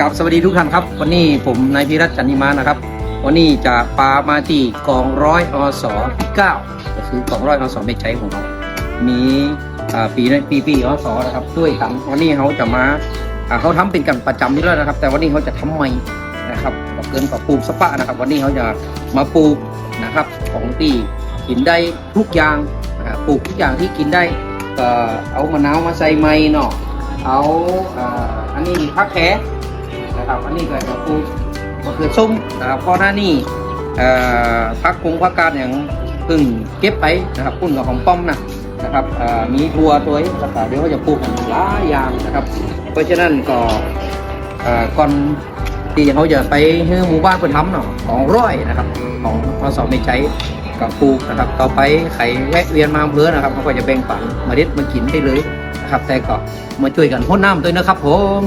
กับสวัสดีทุกท่านครับ วันนี้ผมนายพิรัตจันนิมานะครับ วันนี้จะปามาที่กองร้อยอสที่เก้าก็คือกองร้อยอสในใจของเรา มีปีนั้นปีปีอสนะครับด้วยกันวันนี้เขาจะมาเขาทำเป็นกันประจำอยู่แล้วนะครับ แต่วันนี้เขาจะทำใหม่นะครับเกินกับปลูกสปะนะครับ วันนี้เขาจะมาปลูกนะครับของที่กินได้ทุกอย่างปลูกทุกอย่างที่กินได้เอามะนาวมาใส่ไม้เนาะ เอาอันนี้พักแขนะครับอันนี้ก็จะปลูกมะเขือส้มนะครับเพราะหน้านี่พักคงพักการอย่างพิ่งเก็บไปนะครับพุ่นกับของป้อมนะนะครับมีทัวตัวแล้วก็เดี๋ยวเขาจะปลูกหลายอย่างนะครับ เพราะฉะนั้นก็ก่อนที่เขาจะไปให้หมู่บ้านเพื่อนทำเนาะของร้อยนะครับของพสไม่ใช้กับปลูกนะครับ ต่อไปใครแวะเวียนมาอำเภอนะครับเขาก็จะแบ่งปันเมล็ดมากินได้เลย นะครับ แต่ก็มาช่วยกันพ่นน้ำด้วยนะครับผม